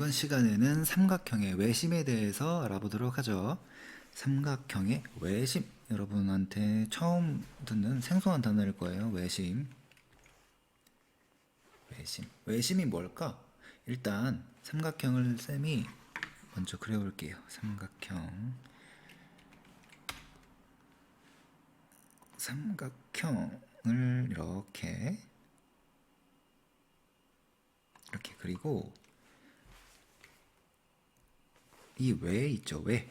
네, 이번 시간에는 삼각형의 외심에 대해서 알아보도록 하죠. 삼각형의 외심. 여러분한테 처음 듣는 생소한 단어일 거예요. 외심. 외심. 외심이 뭘까? 일단 삼각형을 쌤이 먼저 그려볼게요. 삼각형. 삼각형을 이렇게 이렇게 그리고 이외 있죠 외.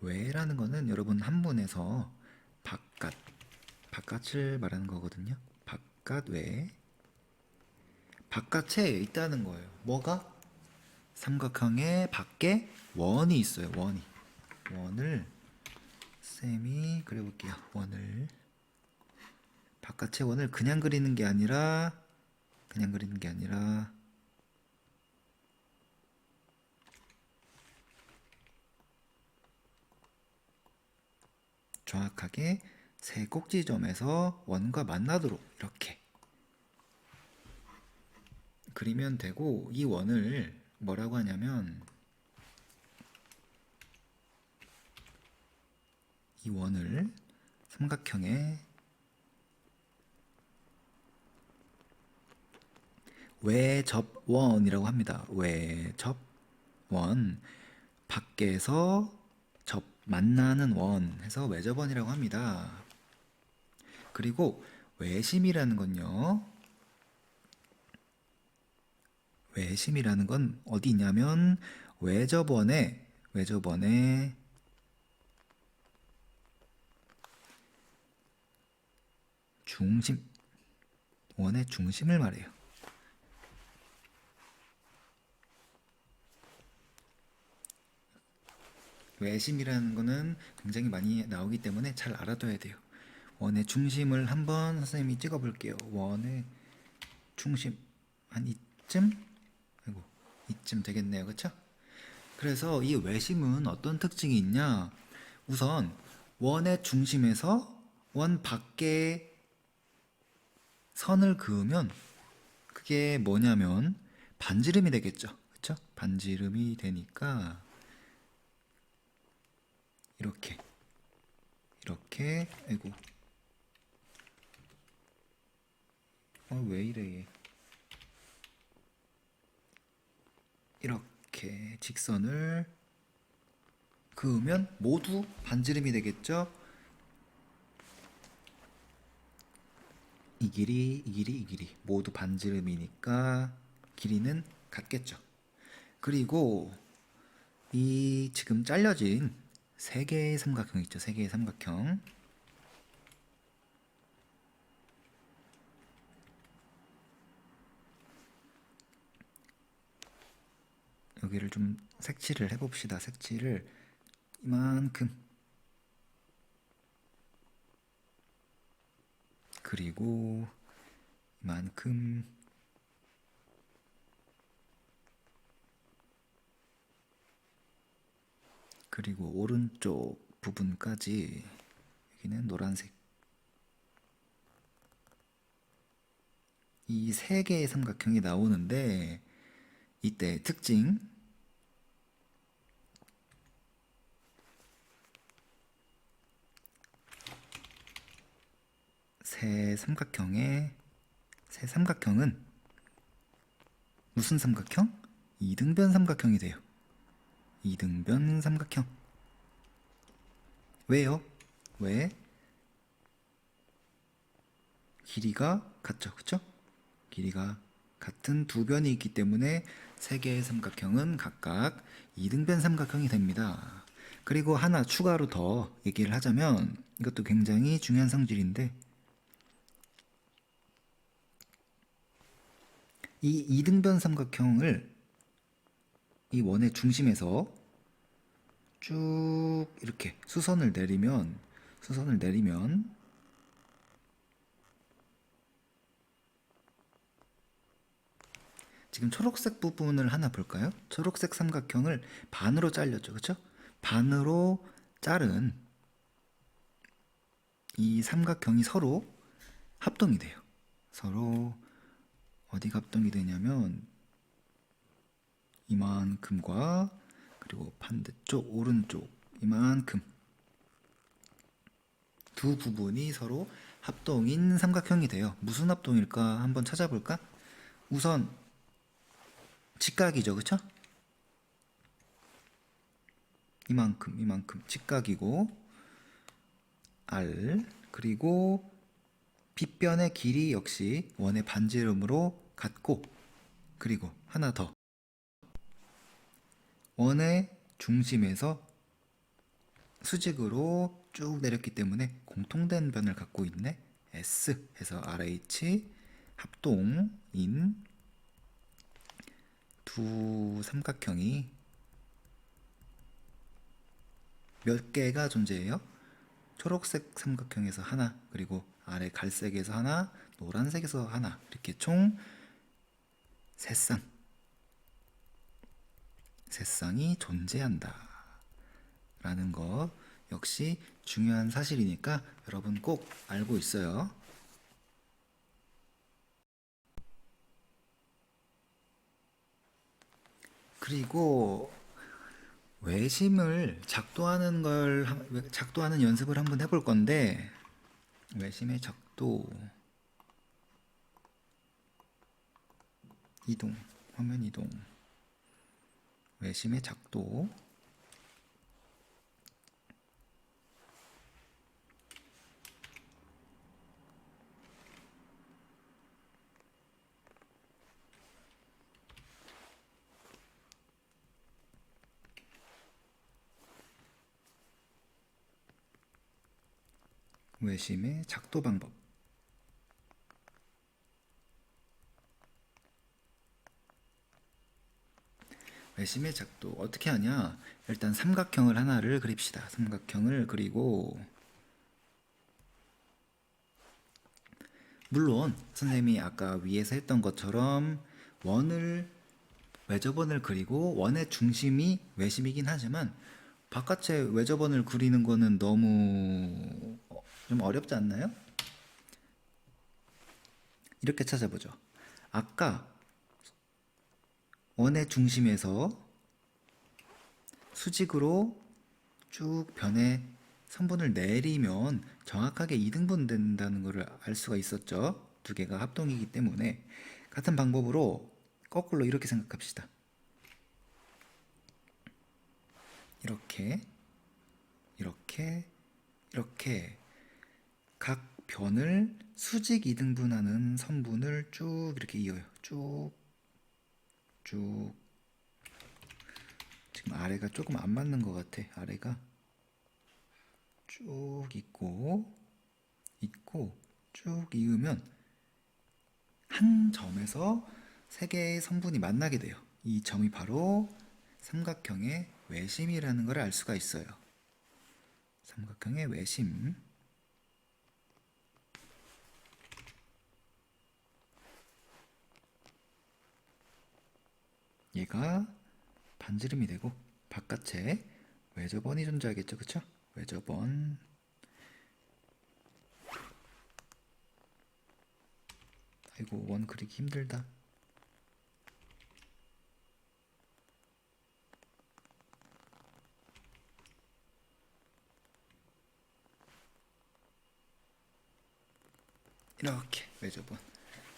외라는 거는 여러분 한문에서 바깥 바깥을 말하는 거거든요. 바깥 외. 바깥에 있다는 거예요. 뭐가? 삼각형의 밖에 원이 있어요 원이. 원을 쌤이 그려볼게요 원을. 바깥의 원을 그냥 그리는 게 아니라 그냥 그리는 게 아니라. 정확하게 세 꼭지점에서 원과 만나도록 이렇게 그리면 되고 이 원을 뭐라고 하냐면 이 원을 삼각형의 외접원이라고 합니다. 외접원 밖에서 접 만나는 원 해서 외접원이라고 합니다. 그리고 외심이라는 건요. 외심이라는 건 어디 있냐면 외접원에 외접원에 중심 원의 중심을 말해요. 외심이라는 거는 굉장히 많이 나오기 때문에 잘 알아둬야 돼요. 원의 중심을 한번 선생님이 찍어 볼게요. 원의 중심 한 이쯤? 아이고 이쯤 되겠네요. 그렇죠? 그래서 이 외심은 어떤 특징이 있냐? 우선 원의 중심에서 원 밖에 선을 그으면 그게 뭐냐면 반지름이 되겠죠. 그렇죠? 반지름이 되니까 이렇게 이렇게 아이고. 어왜 이래 얘. 이렇게 직선을 그으면 모두 반지름이 되겠죠? 이 길이 이 길이 이 길이. 모두 반지름이니까 길이는 같겠죠. 그리고 이 지금 잘려진 세 개의 삼각형 있죠. 세 개의 삼각형. 여기를 좀 색칠을 해봅시다. 색칠을 이만큼 그리고 이만큼 그리고 오른쪽 부분까지 여기는 노란색 이 세 개의 삼각형이 나오는데 이때 특징 세 삼각형의 세 삼각형은 무슨 삼각형? 이등변 삼각형이 돼요. 이등변 삼각형. 왜요? 왜? 길이가 같죠, 그쵸? 길이가 같은 두 변이 있기 때문에 세 개의 삼각형은 각각 이등변 삼각형이 됩니다. 그리고 하나 추가로 더 얘기를 하자면 이것도 굉장히 중요한 성질인데 이 이등변 삼각형을 이 원의 중심에서 쭉 이렇게 수선을 내리면 수선을 내리면 지금 초록색 부분을 하나 볼까요? 초록색 삼각형을 반으로 잘렸죠. 그렇죠? 반으로 자른 이 삼각형이 서로 합동이 돼요. 서로 어디가 합동이 되냐면 이만큼과 그리고 반대쪽 오른쪽 이만큼 두 부분이 서로 합동인 삼각형이 돼요. 무슨 합동일까 한번 찾아볼까? 우선 직각이죠, 그쵸? 이만큼, 이만큼 직각이고 R 그리고 빗변의 길이 역시 원의 반지름으로 같고 그리고 하나 더 원의 중심에서 수직으로 쭉 내렸기 때문에 공통된 변을 갖고 있네. S 해서 RH 합동인 두 삼각형이 몇 개가 존재해요? 초록색 삼각형에서 하나, 그리고 아래 갈색에서 하나, 노란색에서 하나, 이렇게 총 세 쌍. 세 쌍이 존재한다. 라는 거 역시 중요한 사실이니까 여러분 꼭 알고 있어요. 그리고 외심을 작도하는 걸 한- 작도하는 연습을 한번 해볼 건데 외심의 작도 이동 화면 이동 외심의 작도. 외심의 작도 방법 외심의 작도 어떻게 하냐 일단 삼각형을 하나를 그립시다 삼각형을 그리고 물론 선생님이 아까 위에서 했던 것처럼 원을 외접원을 그리고 원의 중심이 외심이긴 하지만 바깥에 외접원을 그리는 거는 너무 어, 좀 어렵지 않나요? 이렇게 찾아보죠. 아까 원의 중심에서 수직으로 쭉 변의 선분을 내리면 정확하게 이등분 된다는 것을 알 수가 있었죠. 두 개가 합동이기 때문에 같은 방법으로 거꾸로 이렇게 생각합시다. 이렇게 이렇게 이렇게 각 변을 수직 이등분하는 선분을 쭉 이렇게 이어요. 쭉 쭉. 지금 아래가 조금 안 맞는 것 같아. 아래가 쭉 있고 있고 쭉 이으면 한 점에서 세 개의 성분이 만나게 돼요. 이 점이 바로 삼각형의 외심이라는 걸 알 수가 있어요. 삼각형의 외심. 얘가 반지름이 되고 바깥에 외접원이 존재하겠죠, 그쵸? 외접원. 아이고 원 그리기 힘들다. 이렇게 외접원.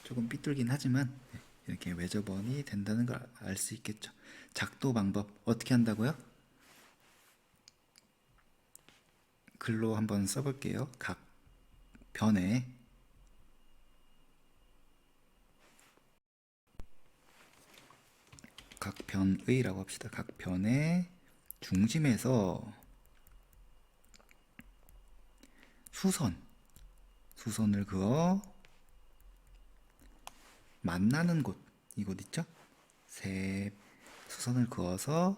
조금 삐뚤긴 하지만 네, 이렇게 외접원이 된다는 걸 알 수 있겠죠. 작도 방법 어떻게 한다고요? 글로 한번 써볼게요. 각 변에 각 변의라고 합시다. 각 변의 중심에서 수선 수선을 그어 만나는 곳. 이곳 있죠? 세 수선을 그어서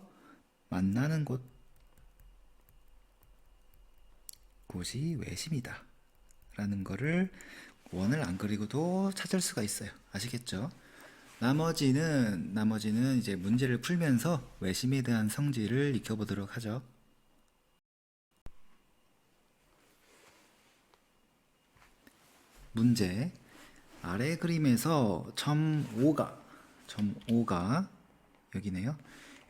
만나는 곳. 곳이 외심이다. 라는 거를 원을 안 그리고도 찾을 수가 있어요. 아시겠죠? 나머지는 나머지는 이제 문제를 풀면서 외심에 대한 성질을 익혀보도록 하죠. 문제 아래 그림에서 점 5가 점 5가 여기네요.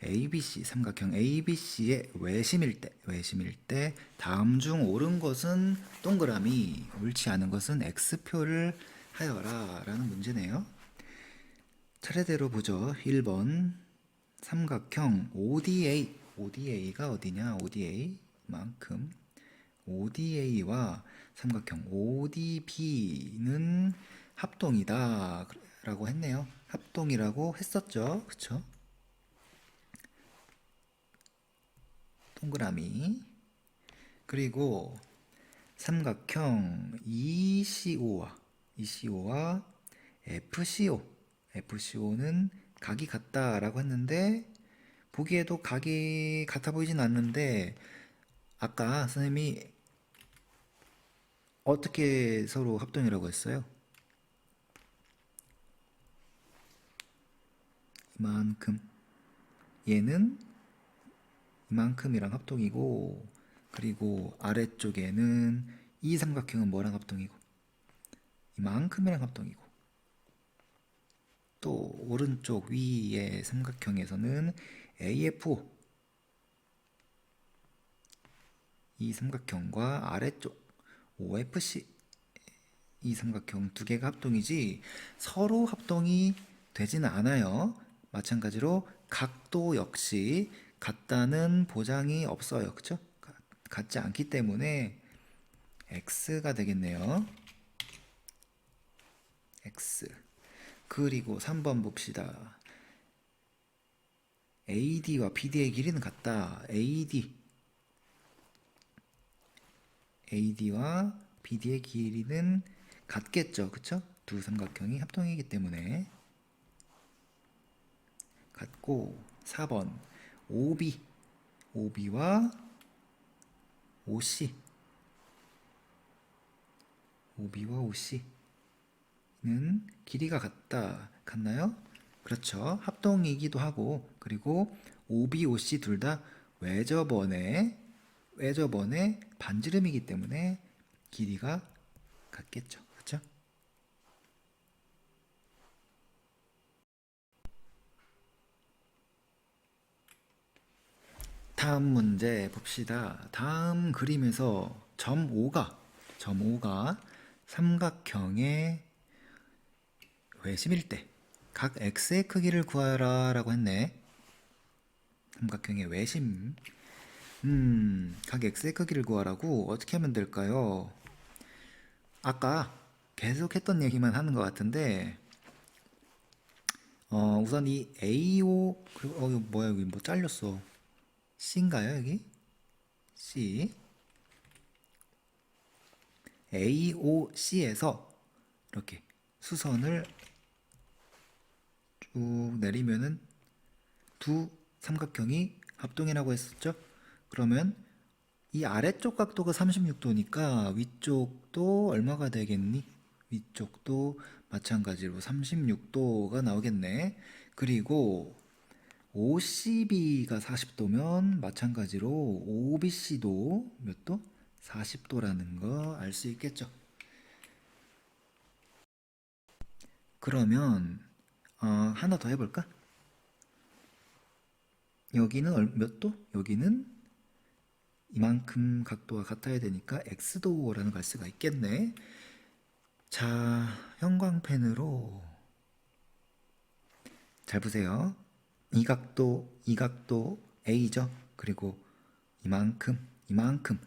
ABC 삼각형 ABC의 외심일 때 외심일 때 다음 중 옳은 것은 동그라미 옳지 않은 것은 X표를 하여라라는 문제네요. 차례대로 보죠. 1번 삼각형 ODA ODA가 어디냐? ODA만큼 ODA와 삼각형 ODB는 합동이다 라고 했네요. 합동이라고 했었죠. 그쵸? 동그라미 그리고 삼각형 ECO와 ECO와 FCO FCO는 각이 같다라고 했는데 보기에도 각이 같아 보이진 않는데 아까 선생님이 어떻게 서로 합동이라고 했어요? 이만큼. 얘는 이만큼이랑 합동이고 그리고 아래쪽에는 이 삼각형은 뭐랑 합동이고? 이만큼이랑 합동이고. 또 오른쪽 위의 삼각형에서는 AFO 이 삼각형과 아래쪽 OFC 이 삼각형 두 개가 합동이지 서로 합동이 되지는 않아요. 마찬가지로 각도 역시 같다는 보장이 없어요. 그쵸? 가- 같지 않기 때문에 X가 되겠네요. X. 그리고 3번 봅시다. AD와 BD의 길이는 같다. AD. AD와 BD의 길이는 같겠죠. 그쵸? 두 삼각형이 합동이기 때문에 같고 4번 OB OB와 OC OB와 OC는 길이가 같다. 같나요? 그렇죠. 합동이기도 하고 그리고 OB, OC 둘다 외접원의 외접원의 반지름이기 때문에 길이가 같겠죠. 그렇죠? 다음 문제 봅시다. 다음 그림에서 점 5가 점 5가 삼각형의 외심일 때 각 x의 크기를 구하라라고 했네. 삼각형의 외심. 음, 각 x의 크기를 구하라고 어떻게 하면 될까요? 아까 계속 했던 얘기만 하는 것 같은데, 어, 우선 이 AO, 그리고, 어, 이거 뭐야, 여기 뭐 잘렸어. C인가요, 여기? C. AOC에서 이렇게 수선을 쭉 내리면은 두 삼각형이 합동이라고 했었죠? 그러면 이 아래쪽 각도가 36도니까 위쪽도 얼마가 되겠니? 위쪽도 마찬가지로 36도가 나오겠네. 그리고 OCB가 40도면 마찬가지로 OBC도 몇 도? 40도라는 거 알 수 있겠죠? 그러면 어, 하나 더 해볼까? 여기는 얼- 몇 도? 여기는 이만큼 각도가 같아야 되니까 x도라는 걸 수가 있겠네. 자, 형광펜으로 잘 보세요. 이 각도, 이 각도 a죠. 그리고 이만큼, 이만큼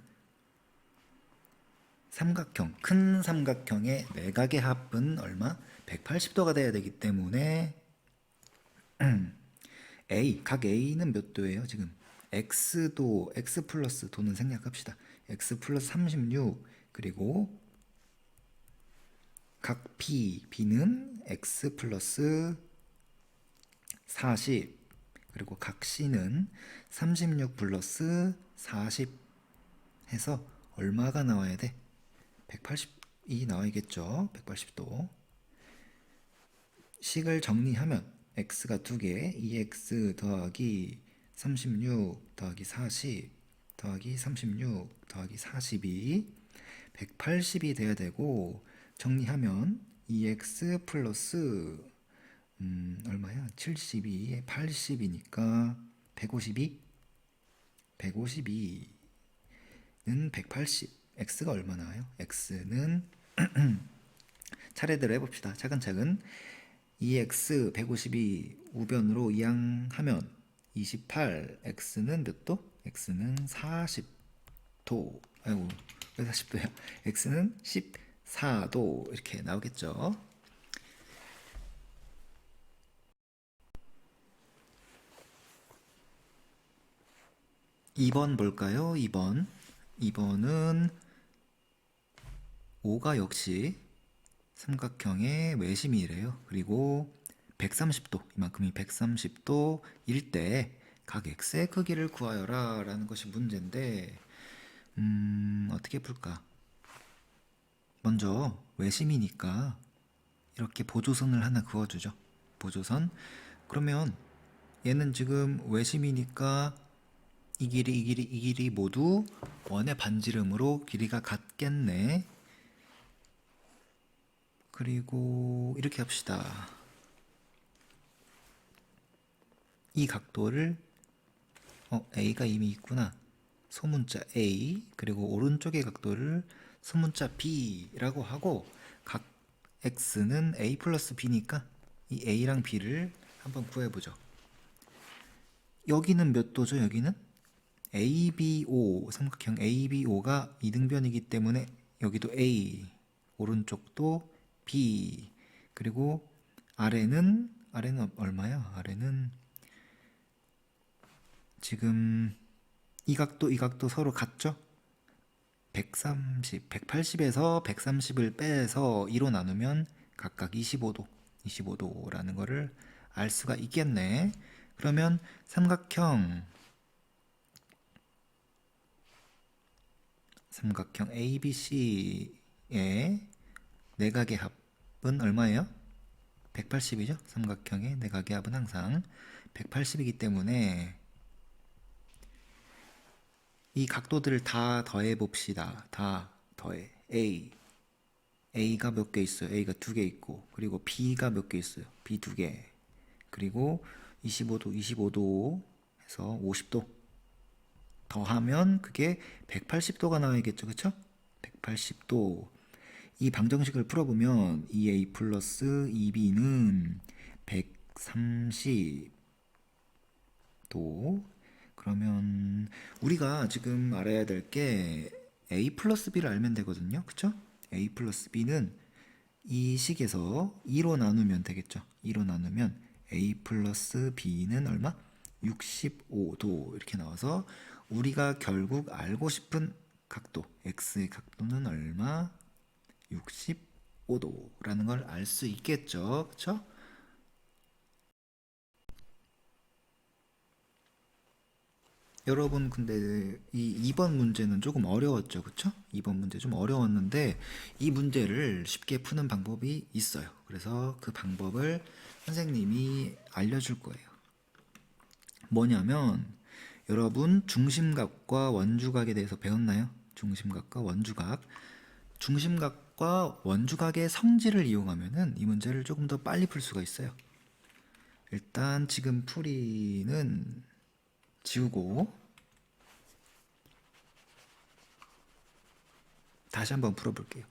삼각형, 큰 삼각형의 내각의 합은 얼마? 180도가 돼야 되기 때문에 A, 각 A는 몇 도예요, 지금? X도, X 플러스 도는 생략합시다. X 플러스 36, 그리고 각 B, B는 X 플러스 40, 그리고 각 C는 36 플러스 40 해서 얼마가 나와야 돼? 180이 나와야겠죠. 180도. 식을 정리하면 x가 두 개, 2x 더하기 36 더하기 40 더하기 36 더하기 40이 180이 돼야 되고 정리하면 2x 플러스 음, 얼마야? 72에 80이니까 152 152는 180 x가 얼마 나와요? x는 차례대로 해봅시다. 차근차근 2x 152 우변으로 이항하면 28 x는 몇 도? x는 40도 아이고 왜 40도야? x는 14도 이렇게 나오겠죠. 2번 볼까요? 2번. 2번은 5가 역시 삼각형의 외심이래요. 그리고 130도, 이만큼이 130도 일 때 각 x의 크기를 구하여라 라는 것이 문제인데 음, 어떻게 풀까? 먼저 외심이니까 이렇게 보조선을 하나 그어주죠. 보조선. 그러면 얘는 지금 외심이니까 이 길이 이 길이 이 길이 모두 원의 반지름으로 길이가 같겠네. 그리고 이렇게 합시다. 이 각도를 어 A가 이미 있구나. 소문자 A 그리고 오른쪽의 각도를 소문자 B라고 하고 각 X는 A 플러스 B니까 이 A랑 B를 한번 구해보죠. 여기는 몇 도죠? 여기는 ABO 삼각형 ABO가 이등변이기 때문에 여기도 A 오른쪽도 B 그리고 아래는 아래는 얼마야? 아래는 지금 이 각도 이 각도 서로 같죠? 130, 180에서 130을 빼서 2로 나누면 각각 25도, 25도라는 거를 알 수가 있겠네. 그러면 삼각형 삼각형 ABC의 내각의 합은 얼마예요? 180이죠? 삼각형의 내각의 합은 항상 180이기 때문에 이 각도들을 다 더해 봅시다. 다 더해. A. A가 몇 개 있어요? A가 두 개 있고, 그리고 B가 몇 개 있어요? B 두 개. 그리고 25도, 25도 해서 50도. 더하면 그게 180도가 나와야겠죠, 그쵸? 180도. 이 방정식을 풀어보면 2a 플러스 2b는 130도. 그러면 우리가 지금 알아야 될 게 a 플러스 b를 알면 되거든요, 그쵸? a 플러스 b는 이 식에서 2로 나누면 되겠죠. 2로 나누면 a 플러스 b는 얼마? 65도 이렇게 나와서 우리가 결국 알고 싶은 각도 x의 각도는 얼마? 65도라는 걸 알 수 있겠죠. 그쵸? 여러분 근데 이 2번 문제는 조금 어려웠죠. 그쵸? 2번 문제 좀 어려웠는데 이 문제를 쉽게 푸는 방법이 있어요. 그래서 그 방법을 선생님이 알려 줄 거예요. 뭐냐면 여러분 중심각과 원주각에 대해서 배웠나요? 중심각과 원주각. 중심각과 원주각의 성질을 이용하면은 이 문제를 조금 더 빨리 풀 수가 있어요. 일단 지금 풀이는 지우고 다시 한번 풀어볼게요.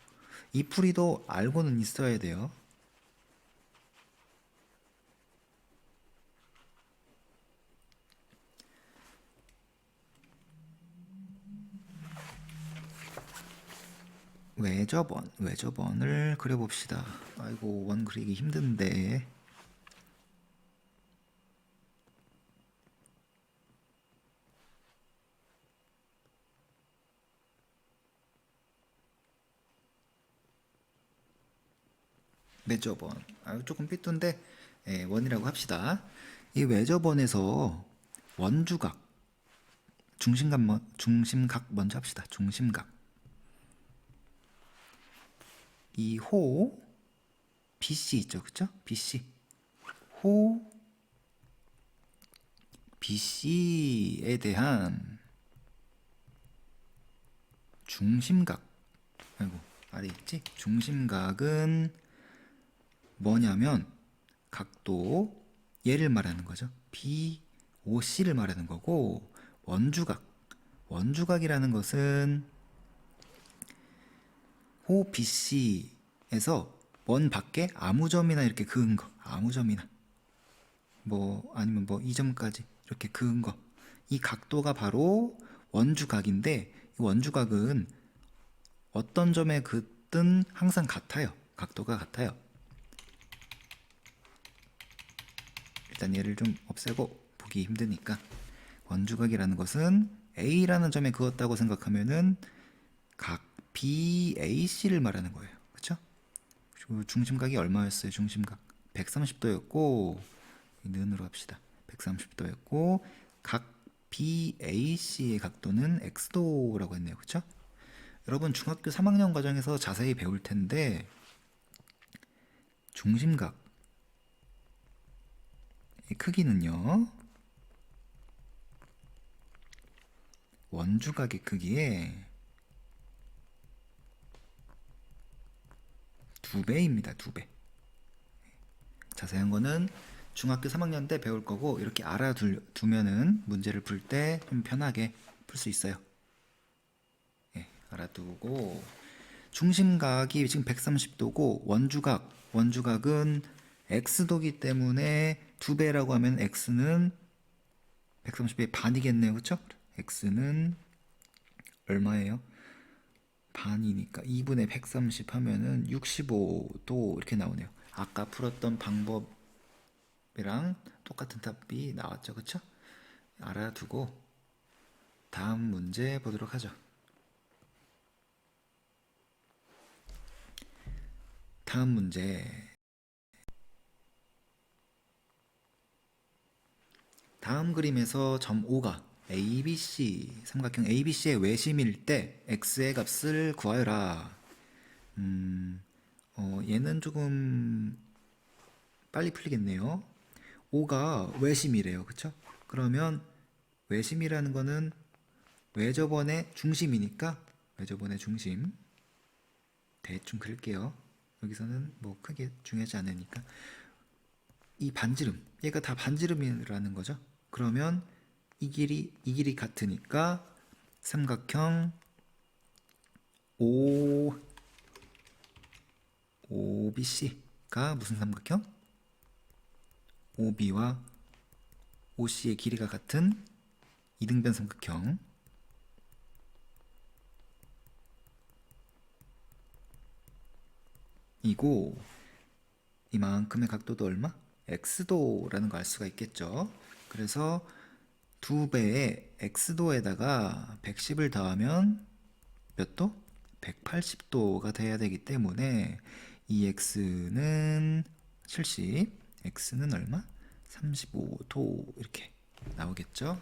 이 풀이도 알고는 있어야 돼요. 외접원, 외접원을 그려봅시다. 아이고, 원 그리기 힘든데. 외접원. 아, 조금 삐뚤인데, 예, 원이라고 합시다. 이 외접원에서 원주각, 중심각, 먼- 중심각 먼저 합시다. 중심각. 이호 BC 있죠, 그쵸? BC 호 BC에 대한 중심각 아이고 아래 있지? 중심각은 뭐냐면 각도 얘를 말하는 거죠. BOC를 말하는 거고 원주각 원주각이라는 것은 호 BC에서 원 밖에 아무 점이나 이렇게 그은 거. 아무 점이나. 뭐 아니면 뭐 이 점까지 이렇게 그은 거. 이 각도가 바로 원주각인데 이 원주각은 어떤 점에 긋든 항상 같아요. 각도가 같아요. 일단 얘를 좀 없애고 보기 힘드니까 원주각이라는 것은 A라는 점에 그었다고 생각하면은 각 BAC를 말하는 거예요. 그렇죠? 중심각이 얼마였어요? 중심각 130도였고 는으로 합시다. 130도였고 각 BAC의 각도는 x도라고 했네요. 그렇죠? 여러분 중학교 3학년 과정에서 자세히 배울 텐데 중심각 이 크기는요. 원주각의 크기에 두 배입니다. 두 배. 자세한 거는 중학교 3학년 때 배울 거고 이렇게 알아두면은 문제를 풀 때 좀 편하게 풀 수 있어요. 예, 알아두고 중심각이 지금 130도고 원주각 원주각은 x도기 때문에 두 배라고 하면 x는 130배의 반이겠네요. 그렇죠? x는 얼마예요? 반이니까 2분의 130 하면은 65도 이렇게 나오네요. 아까 풀었던 방법이랑 똑같은 답이 나왔죠. 그쵸? 알아두고 다음 문제 보도록 하죠. 다음 문제. 다음 그림에서 점 O가 ABC 삼각형 ABC의 외심일 때 x의 값을 구하여라. 음, 어, 얘는 조금 빨리 풀리겠네요. O가 외심이래요, 그쵸? 그러면 외심이라는 거는 외접원의 중심이니까 외접원의 중심 대충 그릴게요. 여기서는 뭐 크게 중요하지 않으니까 이 반지름 얘가 다 반지름이라는 거죠. 그러면 이 길이 이 길이 같으니까 삼각형 O OBC가 무슨 삼각형? OB와 OC의 길이가 같은 이등변 삼각형 이고 이만큼의 각도도 얼마? x도라는 거알 수가 있겠죠. 그래서 두 배의 x도에다가 110을 더하면 몇 도? 180도가 돼야 되기 때문에 이 x는 70, x는 얼마? 35도 이렇게 나오겠죠.